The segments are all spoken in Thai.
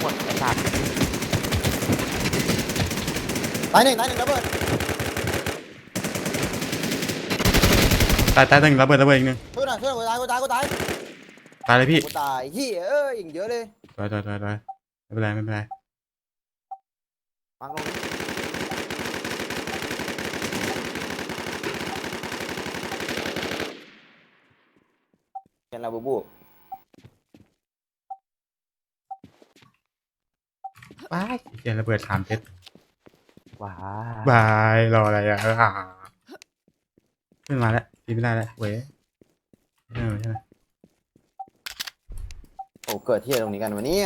หมดไอ้สัตว์ตายหนึ่งตายหนึ่งระเบิดตายตายหนึ่งระเบิดระเบิดอีกหนึ่งช่วยหน่อยช่วยหน่อยกูตายกูตายกูตายตายเลยพี่กูตายเฮียเอ้ยอย่างเยอะเลยตายตายตายตายไม่เป็นไรไม่เป็นไรปังลงเป็นลาบูบู บายเดี๋ยวระเบิดสามเพชรว้าบายรออะไรอะอ่าขึ้นมาแล้วตีไม่ได้แล้วเว้ยใช่ไหมใช่ไหมโอ้เกิดที่ตรงนี้กันวันนี้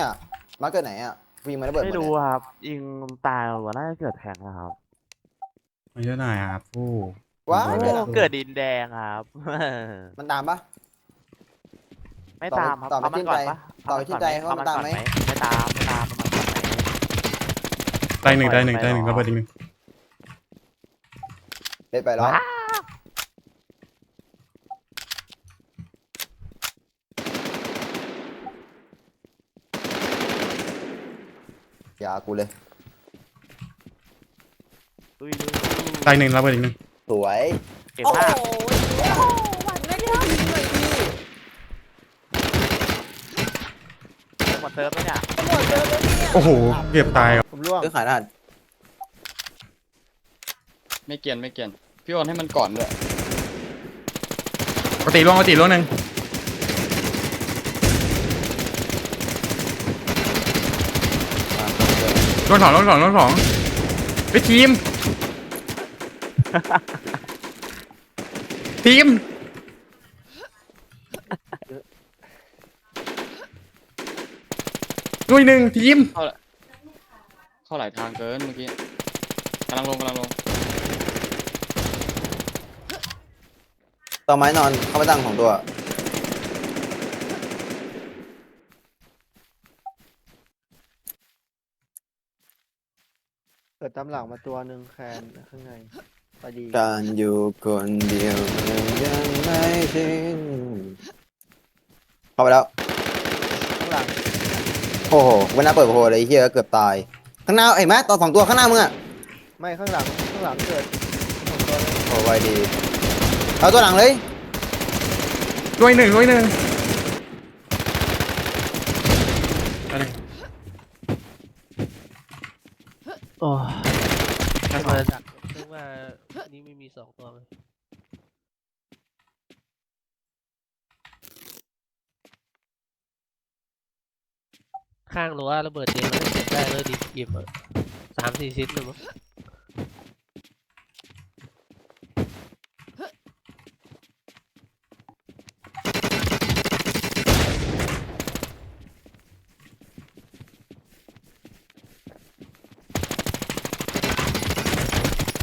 มาเกิดไหนอะฟิล์มมันระเบิดหมไม่ดรู้เนี่ยครับ ยิงตายหัวน่าจะเกิดแทงนะครับมาเยอะหน่อยครับผู้ว้าโอ้วโหเกิดอะเกิดดินแดงครับ มันตามปะไม่ตามครับต่อไปเข้ามาก่อนปะต่อไปชื่นใจเขาเข้ามันตามไหมก่อนไม่ตามไม่ตามเข้ามาก่อนไหม ตายหนึ่งตายหนึ่งตายหนึ่งไปหรอระเบิดอีกหนึ่งเด็ดไปแล้วว้าอย่ากูเลยดุยดุยตายหนึ่งระเบิดอีกหนึ่งสวย เก่งโอ้มากโหหวันไม่ได้ยิงเลยพี่ หม ดเซิร์ฟแล้วเนี่ยตำรวจเจอแล้วเนี่ยโอ้โหเกือบตายอะผมร่วง ซื้อขายรหัสไม่เกียนไม่เกียนพี่โอนให้มันก่อนด้วยปกติล่วงปกติล่วงหนึ่งล่วงสองล่วงสองล่วงสองไปทีม ทีม ด้วยหนึ่งทีมเข้าหลายทางเกินเมื่อกี้กำลังลงกำลังลงต่อไม้นอนเข้าไปตั้งของตัว เกิดตามหลังมาตัวหนึ่งแคนข้างในพอดีการอยู่คนเดียวมันยังไม่ชินเข้าไปแล้วข้างหลัง โอ้โหเวลาเปิดโพเลยไอ้เฮียเกือบตาย ข้างหน้าเห็นไหมตอนสองตัวข้างหน้ามึงอะไม่ข้างหลังข้างหลังเกิดสองตัวเลยโอ้ไวดีเอาตัวหลังเลยด้วยหนึ่งด้วยหนึ่งอะไรโอ้แค่สองมาดักซึ่งว่านี่ไม่มีสองตัวเลย ข้างรั้วระเบิดเตียงมันเก็บได้เลยดิหยิบอะสามสี่ชิ้นเลยมั้ง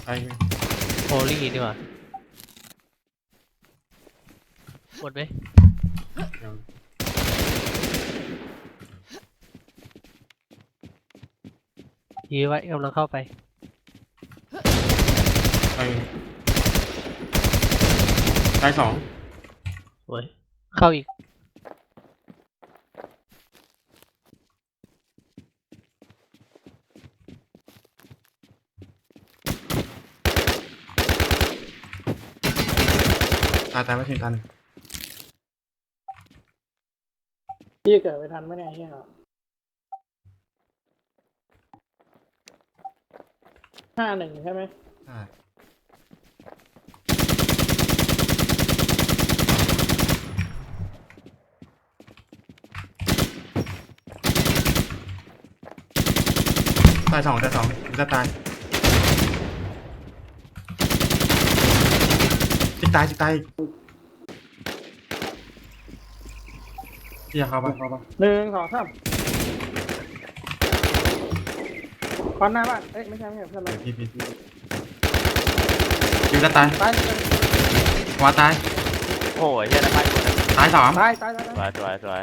ไปโฮลี่ดีกว่าหมดไหมยี ไว้กำลังเข้าไป ไปตายสองโอ้ยเข้าอีก ตายตายไม่ถึงตัน พี่เกิดไปทันไหมเนี่ยเฮีย ห้าหนึ่งใช่ไหมใช่ตายสองตายสองจะตายจิกตายจิกตายพี่อยากเข้าปะเข้าปะหนึ่งสองสามค อนหน้าบ้านเอ้ยไม่ใช่ไม่ใช่เพื่อนเราเดี๋ยวพี่พี่พี่จิกจะตายตายหัวตายโอ้ยเฮียนะไปตายสองตายตายตายสวยสวยสวย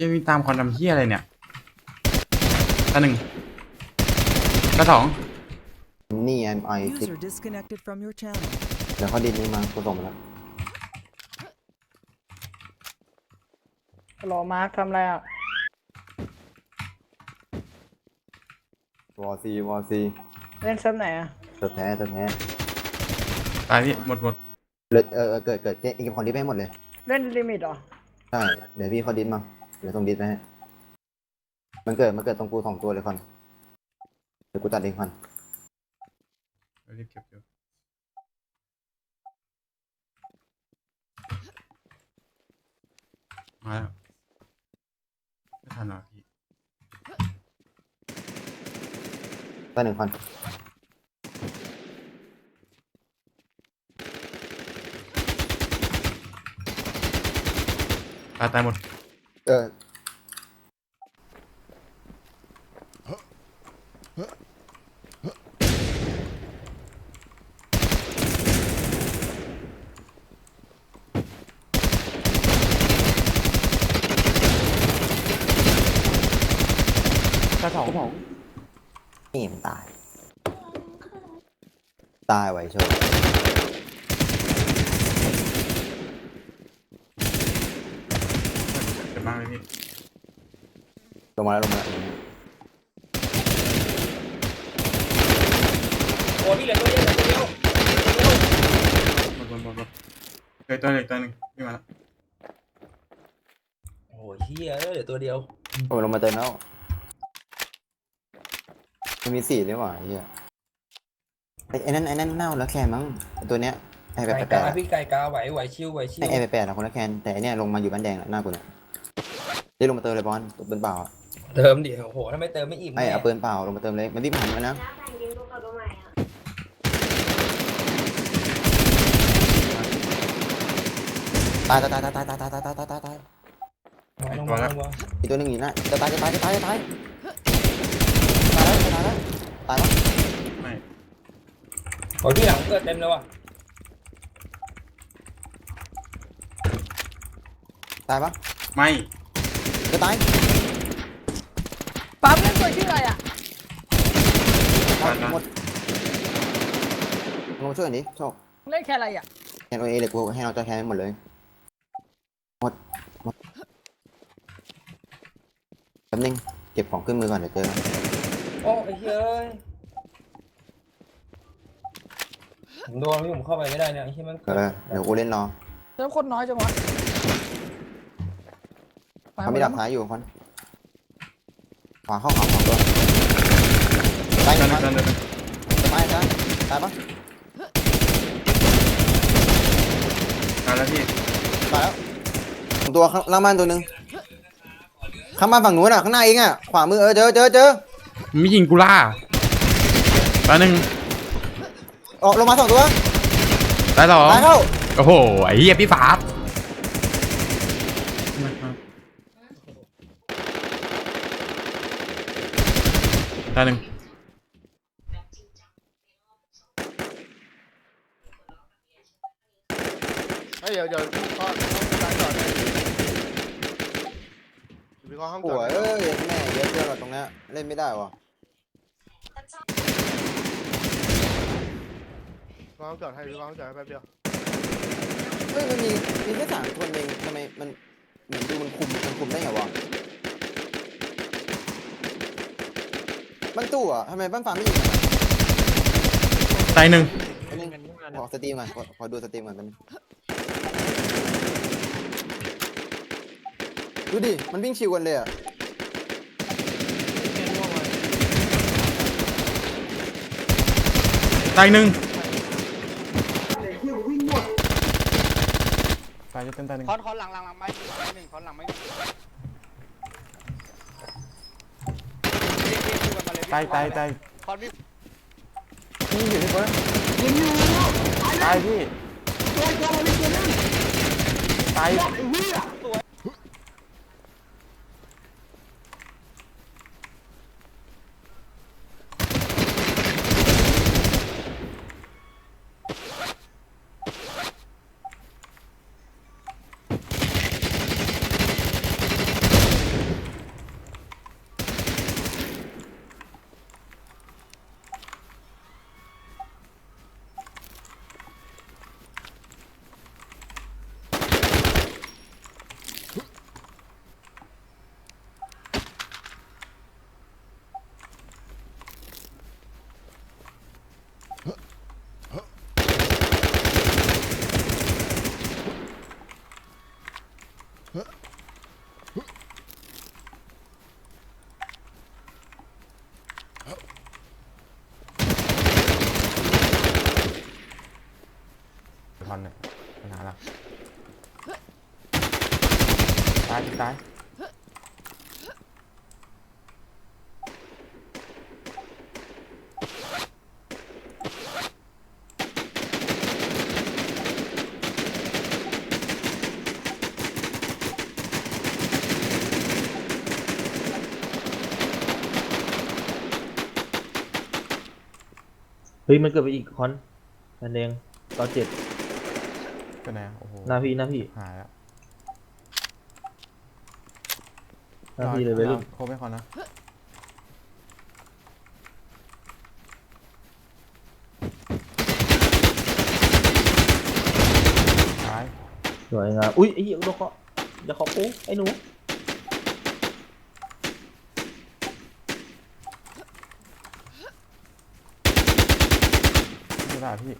ยังมีตามคอนดำเฮียอะไรเนี่ยตาหนึ่งตาสองนี่ไอไอซิก User disconnected from your channel. เดี๋ยวเขาดินนี้มากูส่งมาแล้วรอมาร์คทำอะไรอะ วอซีวอซีเล่นเซิร์ฟไหนอะตัวแท้ตัวแท้ตายพี่หมดหมดเลือดเออเออเกิดเกิดเอ็งคอนดิสไปให้หมดเลยเล่นลิมิตเหรอใช่เดี๋ยวพี่เขาดิสมาเดี๋ยวต้องดิสไปให้มันเกิดมันเกิดตรงกูสองตัวเลยคอนเดี๋ยวกูตัดเองคอนรีบเก็บอยู่มาแล้วไม่ทันหรอ พี่ตัดหนึ่งคอนตายตายหมดเออ กระสอง นี่มันตาย ตายไว้โชว์เจ็บมากเลยพี่ลงมาแล้วลงมาแล้วโอ้พี่เหลือตัวเดียวเหลือตัวเดียวหมดหมดหมดหมดเฮ้ยตัวหนึ่งตัวหนึ่งพี่มาแล้วโอ้ยเฮียเอ้ยเหลือตัวเดียว โอ้ยลงมาเติมแล้ว มันมีสี่ด้วยว่ะไอ้เฮียไอ้ไอ้นั่นไอ้นั่นเน่าแล้วแคนมั้งไอ้ตัวเนี้ยไอ้แปไก่ดแปกาดอะพี่ไก่กาไหวไหวชิวไหวชิวไอ้ไอ้แปดอะคนละแคนแต่ไอ้เนี่ยลงมาอยู่บ้านแดงอะหน้ากูเนี่ยเรียกลงมาเติมเลยบอลปืนเปล่าอะเติมดิโอ้โหถ้าไม่เติมไม่อิ่มไอ้แน่เอาปืนเปล่าลงมาเติมเลยมันวิ่งผ่านมานะตายตายตายตายตายตายตายตายตายตายตายมาลงมาลงมาอีกตัวหนึ่งอยู่นะจะตายจะตายจะตายจะตายตาย แล้วตายแล้วตายแล้วไม่โอ้ยพี่หลังเกิดเต็มเลยว่ะตายปะไม่จะตายปั๊มเล่นตัวชื่ออะไรอะหมดหมดลงมาช่วยหน่อยดิโชคเล่นแค่อะไรอะแคนโอเอเลยกูให้เราจะแคนหมดเลยหมดหมดแป๊บนึงเก็บของขึ้นมือก่อนเดี๋ยวเจอ โอ้ไอ้เฮ้ยผมโดนพี่ผมเข้าไปไม่ได้เนี่ยไอ้เฮ้ยมันเออเดี๋ยวกูเล่นรอเซิร์ฟคนน้อยจังวะเขาไม่ดักซ้ายอยู่คนขวาเข้าเขาสองตัวตายตัวตายหนึ่งตัวหนึ่งตายตายตายปะตายแล้วพี่ตายแล้วสองตัวข้างล่างบ้านตัวหนึ่งข้างบ้านฝั่งนู้นอะข้างหน้าเองอะขวามือเออเจอเจอเจอมัน ไม่ยิงกูล่าตัวหนึ่งออกลงมาสองตัวตายสองตายเข้าโอ้โห ไอ้เหี้ยพี่ฝาดตัวหนึ่งเฮ้ยเดี๋ยวเดี๋ยวพี่ข้อข้อการก่อนเลยพี่ข้อห้องหัก่วอนเอ้ยแม่เยอะเกิ นว่ะตรงเนี้ยเล่นไม่ได้ว่ะข้อห้องก่อนให้พี่ข้อห้องก่อนให้แป๊บเดียวเฮ้ยมันมีมีแค่สามคนเองทำไมมันเหมือนดูมันคุมมันคุมได้ไงวะบ้านตู้อะทำไมบ้านฟ้าไม่ยิงอะตายหนึ่งอันนี้ขอสตรีมก่อนขอขอดูสตรีมก่อนแป๊บนึงดูดิ มันวิ่งชิวกันเลยอะ ตายหนึ่งตายจะเต็มตายหนึ่งคอนคอนหลังหลังหลังไม่หนึ่งคอนหลังไม่ตายตายตายคอนพี่นี่อยู่ที่คนตายพี่ตาย ฮ้ยมันเกิดไปอีกคอนนันเองตอนเจ็ดก็ไหนอะโอ้โหหน้าพี่หน้าพี่หายแล้วหน้าพี่เลยไปรุ่นโคไม่คอนนะตายสวยงามอุ้ยไอ้เหี้ยโดนเคาะเดี๋ยวเคาะปูไอ้หนู ไม่ได้ พี่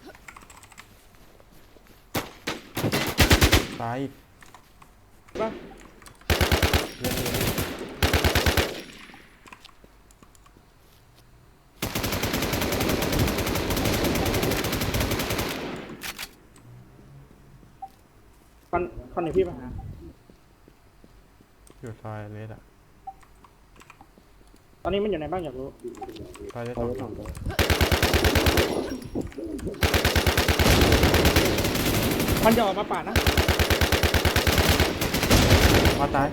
ตายอีกป่ะเยอะเลยคอนคอนไหนพี่ป่ะอยู่ซอยเลสอะ ตอนนี้มันอยู่ไหนบ้างอยากรู้ซอยเลสสองตัวมันจะออกมาป่าดนะมาตาย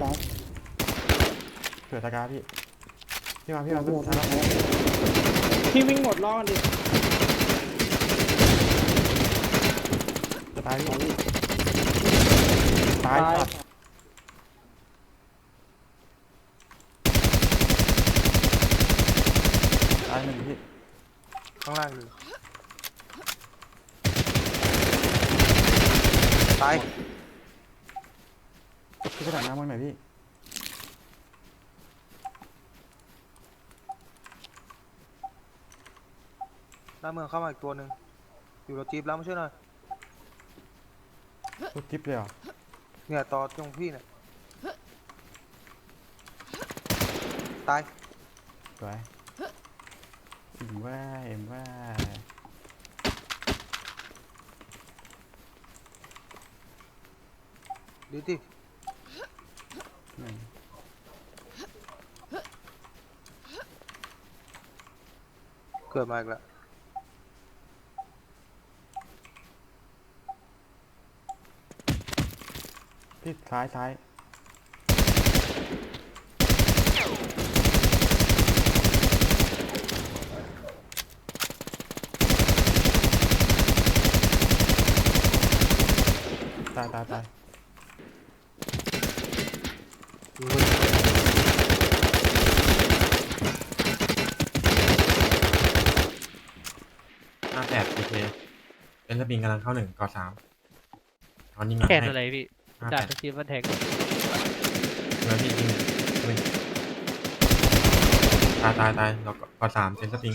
เผื่อตะกร้าพี่ พี่มาพี่มาพี่มาพี่วิ่งหมดรอกันดิจะตายพี่ตายสัตว์ตายหนึ่งพี่ ข้าง ล่างหนึ่งตายพี่กระดาษน้ำมันหน่อยพี่หน้าเมืองเข้ามาอีกตัวหนึ่งอยู่รถจี๊ปแล้วไม่ใช่หน่อยทุกทิปเลยเหรอเนี่ยต่อตรงพี่เนี่ยตายสวย เอ็มว่าเอ็มว่าดีดิหนึ่งเกิดมาอีกแล้วพี่ซ้ายซ้ายตายตายตายห้าแปดโอเคเป็นสปริงกำลังเข้าหนึ่งก่อสามตอนนี้มาแค่ให้อะไรพี่ห้าดาแปบดสกิลมันแทงเมื่อพี่ยิงเนี่ยอุ้ยตายตายตายเราก่อสามเป็นสปริง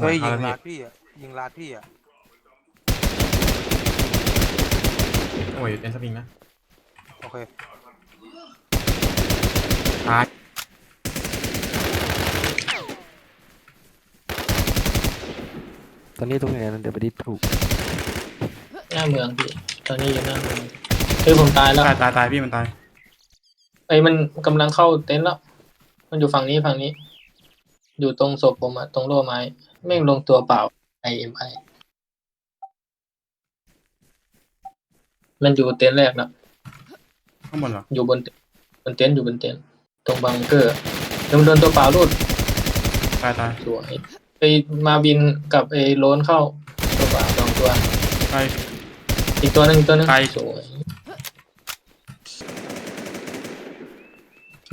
เฮ้ยยิเข้างแล้วลาพี่ดพี่อะยิงลาดพี่อะ โอ้ยเป็นสปริงนะโอเคตายตอนนี้ตรงไหนนะเดี๋ยวไปดิถูกหน้าเมืองพี่ตอนนี้อยู่หน้าเมืองคือผมตายแล้วตายตายตายพี่มันตายไอ้ยมันกำลังเข้าเต็นท์แล้ว มันอยู่ฝั่งนี้ฝั่งนี้ อยู่ตรงศพผมอะตรงโล่ไม้แม่งลงตัวเปล่า IMI มั นอยู่เต็นท์แรกแล้วข้างบนเหรออยู่บนบนเต็นท์อยู่บนเต็นท์ตรงบังเกอร์แล้วมันโดนตัวเปล่ารูดตายตายสวยไอ้มาบินกับไอ้โลนเข้าตัวเปล่าสองตัว ตาย อีกตัวหนึงอีกตัวหนึงไป สวย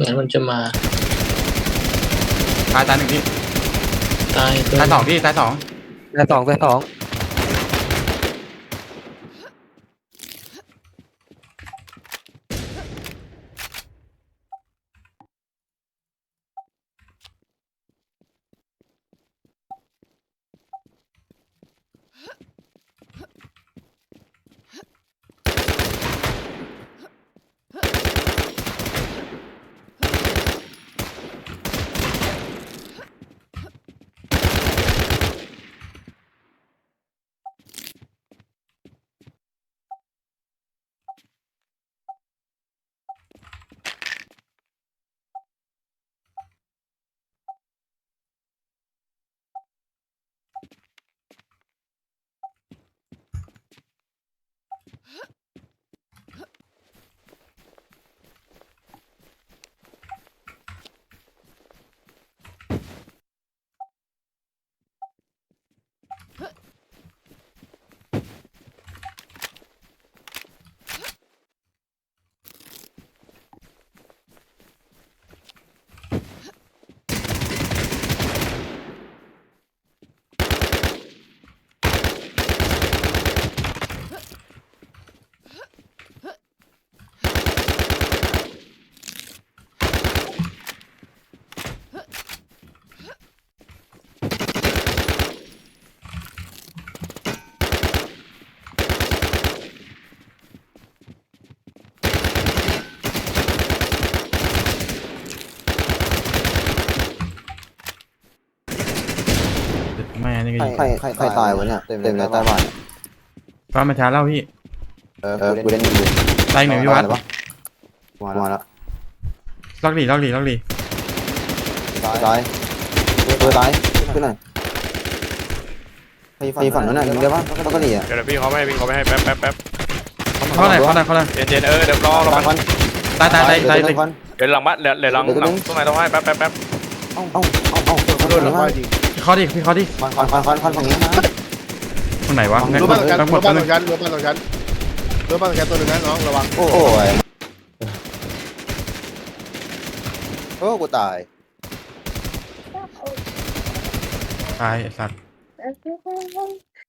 งั้นมันจะมาตายตายหนึ่งพี่ตายตัวตายสองพี่ตายสองแต่สองแต่สอง ไม่อันนี้ก็ใครยิงใครใครใครตายวะเนี่ยเต็มเต็มเลยใต้บ้านเนี่ยฟ้ามาช้าแล้วพี่เออเออกูเล่นอยู่ตายหนึ่งพี่วัดมามาแล้วล็อกหลีล็อกหลีล็อกหลีตายตัวตายขึ้นหน่อยไอ้ฝั่งนั้นน่ะยิงได้ปะต้องก็หนีอะเดี๋ยวพี่เขาไม่พี่เขาไม่ให้แป๊บแป๊บแป๊บเข้าไหนเข้าไหนเข้าไหนเย็นเย็นเออเดี๋ยวรอรอฟันตายตายตายตายเดี๋ยวตายฟันเดี๋ยวหลังบ้านเดี๋ยวเดี๋ยวหลังหลังต้นไม้ต้องให้แป๊บแป๊บแป๊บเอ้าเอ้าเอ้าเอ้าโดนแล้วมั้งพี่ เขาดิพี่เขาดิฟันฟันฟันฟันฟันฝั่งนี้นะ คนไหนวะแม็กรู้หมบ้าดนตรงกันแม็กหมรู้ดบ้านตัวตนึรงงกันรู้บ้านตรงกันรู้บ้านตรงกันตัวหนึ่งนะน้องระวังโอ้ยโอ้กูตาย ตายไอ้สัตว์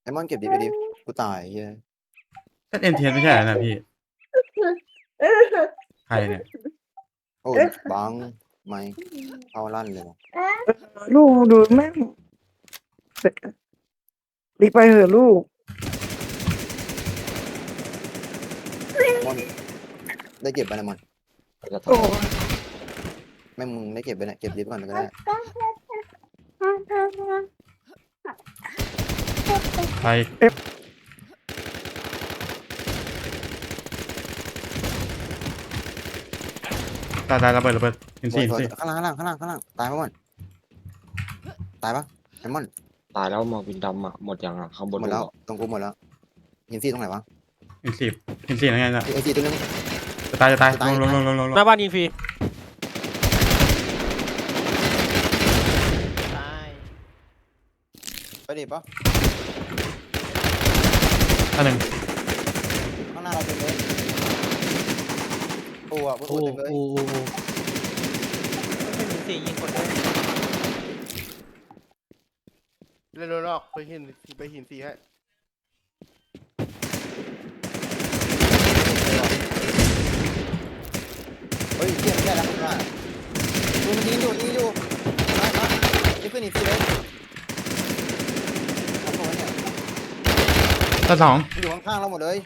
ไอ้มอนเก็บดีไปดิกูตายเฮ้ยก็เอ็นเทียนไม่ใช่เหรอนะพี่ใครเนี่ยโอ้ยบังไม่เข้าลั่นเลยว่ะลูกดูแม่ง รีบไปเถอะลูก มอนได้เก็บไปนะมอนโอ้แม่มึงได้เก็บไปเนี่ยเก็บดีไปก่อนก็ได้ใครตายตายระเบิดระเบิดเห็นสี่เห็นสี่ข้างล่างข้างล่างข้างล่างข้างล่างตายปะมอนตายปะไอ้มอน ตายแล้วหมอกวินดำอะหมดยังอะข้างบนหมดแล้วตรงกูหมดแล้วยินซี่ตรงไหนวะเห็นสี่เห็นสี่ยังไงน่ะไอ้ซี่ตัวนึง จะตายจะตายจะตาย ลงลงลงลงลงหน้าบ้านยิงฟรีตายไปดิปะอันหนึ่งข้างหน้าเราเต็มเลยโอ้อะโอ้โอ้เต็มเลยโอ้โอ้โอ้สี่ยิงคนเลย เล่นนอกไปหินไปหินสี่ให้เฮ้ยเทียไม่ได้แล้วข้างหน้าดูมันยิงอยู่ยิงอยู่ไปไปนี่ขึ้นอีกทีเลยเอาเข้าไว้เนี่ยตาสองมันอยู่ข้างๆเราหมดเลย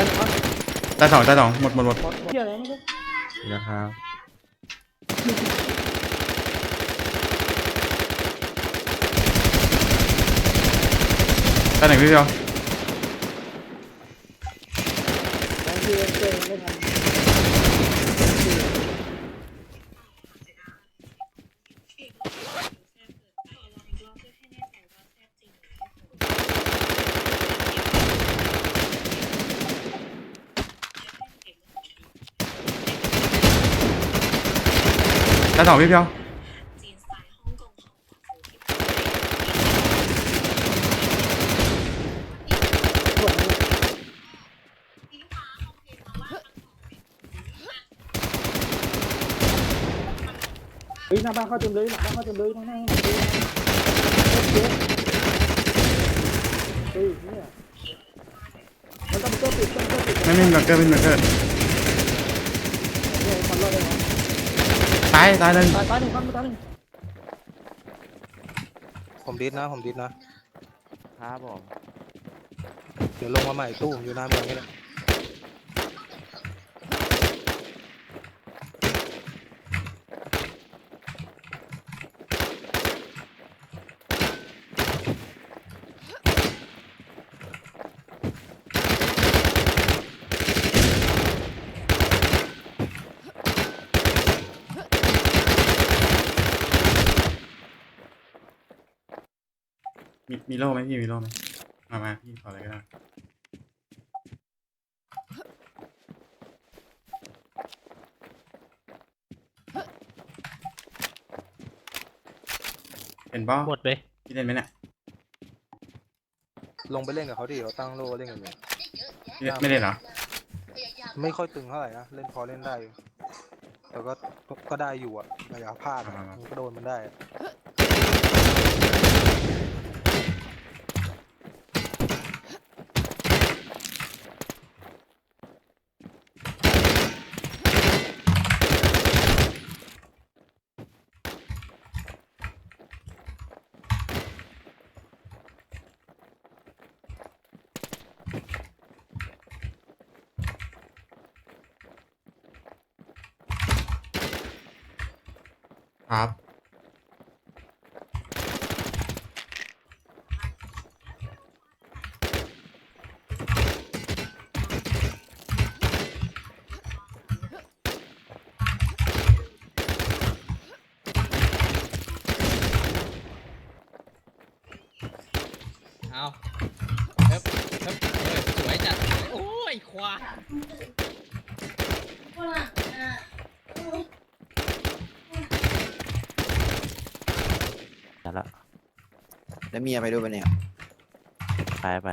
อันหนึ่งพี่ตาสองตาสองหมดหมดหมดเที่ยอะไรไม่รู้นะครับตาหนึ่งพี่เดียว บางทีเจอไม่ทัน ตาสองพี่เดียวเฮ้ยหน้าบ้านเข้าเต็มเลยหลังบ้านเข้าเต็มเลยทั้งหน้าหลังเลยเฮ้ยเนี่ยมันต้องตัวปิดต้องตัวปิดไม่ไม่มีบังเกอร์ไม่มีบังเกอร์ เนี่ยมันรอดได้เหรอ ตายตายเลยตายตายหนึ่งครับตายหนึ่งผมดิสนะ ผมดิสนะ ครับผม เดี๋ยวลงมาใหม่ตู้ผมอยู่หน้าเมืองนี่แหละ มีมีโล่ไหมพี่มีโล่ไหมมามาพี่ขออะไรก็ได้เป็นบ้าหมดเลยพี่เล่นไหมเนี่ยลงไปเล่นกับเขาดิเขาตั้งโล่เล่นกันอยู่พี่ไม่เล่นเหรอไม่ค่อยตึงเท่าไหร่นะเล่นพอเล่นได้อยู่แต่ก็ก็ได้อยู่อะไม่อยากพลาดอะมันก็โดนมันได้อะ เอาเฮ้ยเฮ้ยสวยจัดโอ้ยควายนั่นละแล้วเมียไปด้วยปะเนี่ยไปไป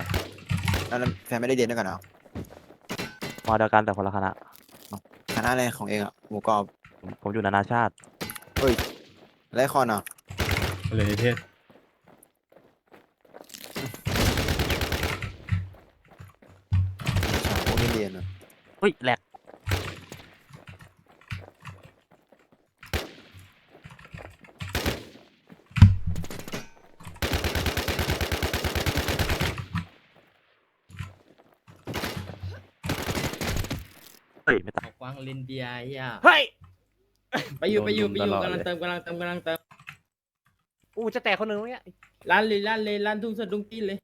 แล้วแฟนไม่ได้เรียนด้วยกันเหรอมอเดียวกันแต่คนละคณะ คณะอะไรของเองอะหมูกรอบผมผมอยู่นานาชาติและคอนอะ เลยนิเทศ รียนอะเฮ้ยแหลกเฮ้ยไม่ตาย กวางลินเดียเฮียเฮ้ยไปอยู่ไปอยู่โดไปนอยู่ตลอดกำลังเลยเติมกำลังเติมกำลังเติมอู้จะแตกคนหนึ่งเนี่ยร้านเลยร้านเลยร้านทุ่งสะดุ้งตีนเลย